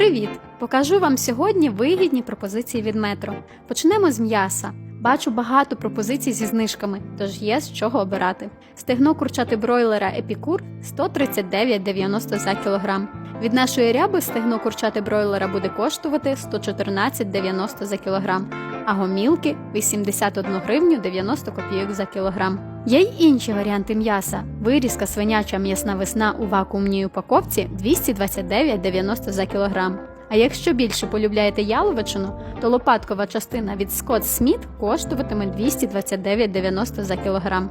Привіт! Покажу вам сьогодні вигідні пропозиції від метро. Почнемо з м'яса. Бачу багато пропозицій зі знижками, тож є з чого обирати. Стегно курчати бройлера Епікур 139,90 за кілограм. Від нашої ряби стегно курчати бройлера буде коштувати 114,90 за кілограм, а гомілки 81 гривню 90 копійок за кілограм. Є й інші варіанти м'яса. Вирізка свиняча м'ясна весна у вакуумній упаковці 229,90 за кілограм. А якщо більше полюбляєте яловичину, то лопаткова частина від Scott Smith коштуватиме 229,90 за кілограм.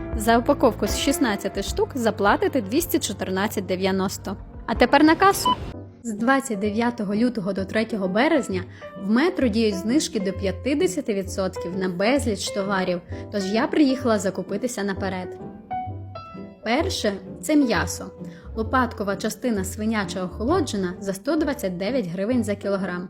За упаковку з 16 штук заплатите 214,90. А тепер на касу. З 29 лютого до 3 березня в метро діють знижки до 50% на безліч товарів, тож я приїхала закупитися наперед. Перше це м'ясо. Лопаткова частина свиняча охолоджена за 129 гривень за кілограм.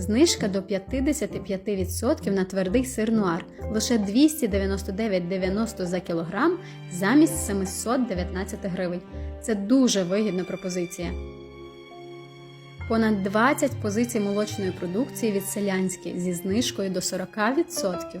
Знижка до 55% на твердий сир нуар лише 299,90 за кілограм замість 719 гривень. Це дуже вигідна пропозиція. Понад 20 позицій молочної продукції від селянські зі знижкою до 40%.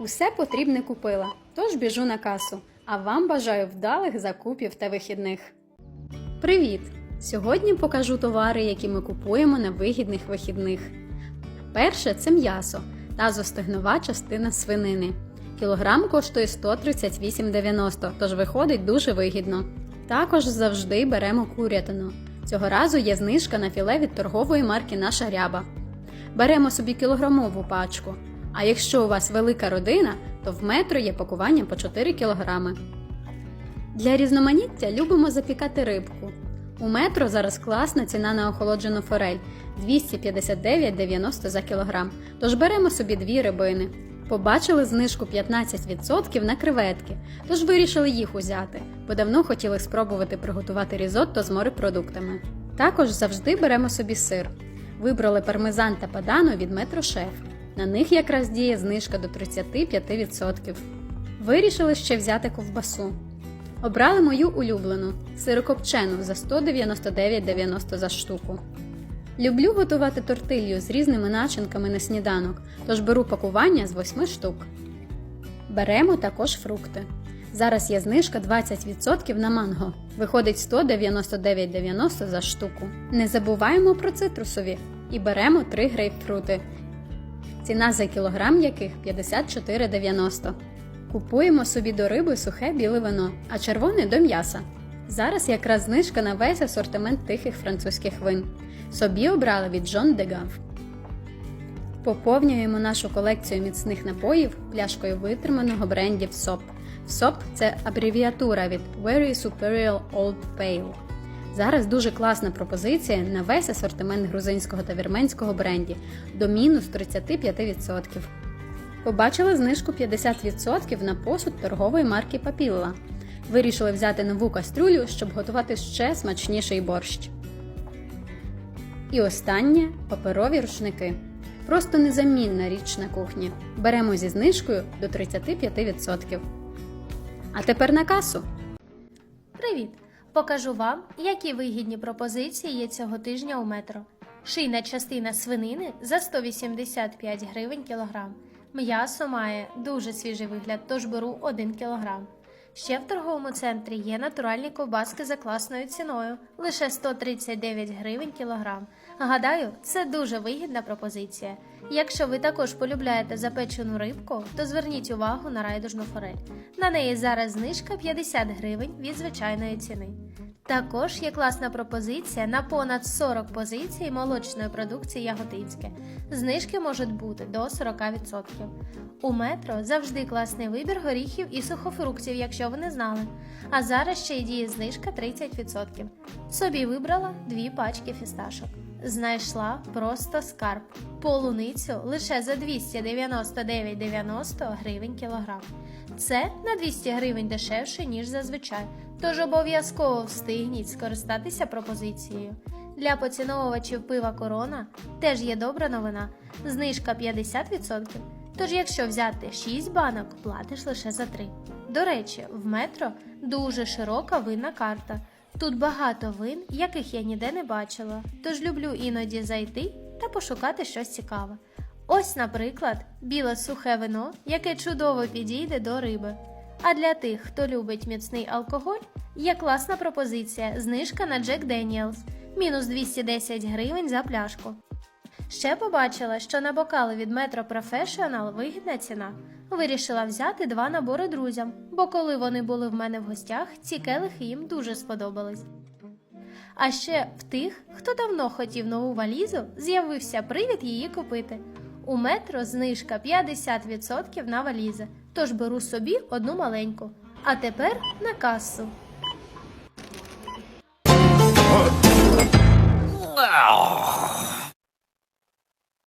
Усе потрібне купила, тож біжу на касу, а вам бажаю вдалих закупів та вихідних. Привіт! Сьогодні покажу товари, які ми купуємо на вигідних вихідних. Перше це м'ясо та зостигнова частина свинини. Кілограм коштує 138,90, тож виходить дуже вигідно. Також завжди беремо курятину. Цього разу є знижка на філе від торгової марки Наша ряба. Беремо собі кілограмову пачку. А якщо у вас велика родина, то в метро є пакування по 4 кг. Для різноманіття любимо запікати рибку. У метро зараз класна ціна на охолоджену форель 259,90 за кілограм. Тож беремо собі дві рибини. Побачили знижку 15% на креветки, тож вирішили їх узяти, бо давно хотіли спробувати приготувати різотто з морепродуктами. Також завжди беремо собі сир. Вибрали пармезан та падану від Метро Шеф. На них якраз діє знижка до 35%. Вирішили ще взяти ковбасу. Обрали мою улюблену сирокопчену за 199,90 за штуку. Люблю готувати тортилью з різними начинками на сніданок, тож беру пакування з 8 штук. Беремо також фрукти. Зараз є знижка 20% на манго. Виходить 199,90 за штуку. Не забуваємо про цитрусові і беремо 3 грейпфрути. Ціна за кілограм яких 54,90. Купуємо собі до риби сухе біле вино, а червоне до м'яса. Зараз якраз знижка на весь асортимент тихих французьких вин. Собі обрали від Джон Дегав. Поповнюємо нашу колекцію міцних напоїв пляшкою витриманого брендів СОП. СОП це абревіатура від Very Superior Old Pale. Зараз дуже класна пропозиція на весь асортимент грузинського та вірменського бренді до мінус 35%. Побачила знижку 50% на посуд торгової марки Papilla. Вирішили взяти нову кастрюлю, щоб готувати ще смачніший борщ. І останнє паперові рушники. Просто незамінна річ на кухні. Беремо зі знижкою до 35%. А тепер на касу. Привіт! Покажу вам, які вигідні пропозиції є цього тижня у метро. Шийна частина свинини за 185 гривень кілограм. М'ясо має дуже свіжий вигляд, тож беру 1 кілограм. Ще в торговому центрі є натуральні ковбаски за класною ціною лише 139 гривень кілограм. Гадаю, це дуже вигідна пропозиція. Якщо ви також полюбляєте запечену рибку, то зверніть увагу на райдужну форель. На неї зараз знижка 50 гривень від звичайної ціни. Також є класна пропозиція на понад 40 позицій молочної продукції Яготинське. Знижки можуть бути до 40%. У метро завжди класний вибір горіхів і сухофруктів, якщо ви не знали. А зараз ще й діє знижка 30%. Собі вибрала дві пачки фісташок. Знайшла просто скарб. Полуницю лише за 299,90 гривень кілограм. Це на 200 гривень дешевше, ніж зазвичай. Тож обов'язково встигніть скористатися пропозицією. Для поціновувачів пива корона теж є добра новина. Знижка 50%. Тож, якщо взяти 6 банок, платиш лише за 3. До речі, в метро дуже широка винна карта. Тут багато вин, яких я ніде не бачила, тож люблю іноді зайти та пошукати щось цікаве. Ось, наприклад, біле сухе вино, яке чудово підійде до риби. А для тих, хто любить міцний алкоголь, є класна пропозиція знижка на Jack Daniels – мінус 210 гривень за пляшку. Ще побачила, що на бокали від Metro Professional вигідна ціна. Вирішила взяти два набори друзям, бо коли вони були в мене в гостях, ці келихи їм дуже сподобались. А ще в тих, хто давно хотів нову валізу, з'явився привід її купити. У метро знижка 50% на валізи, тож беру собі одну маленьку. А тепер на касу. Wow.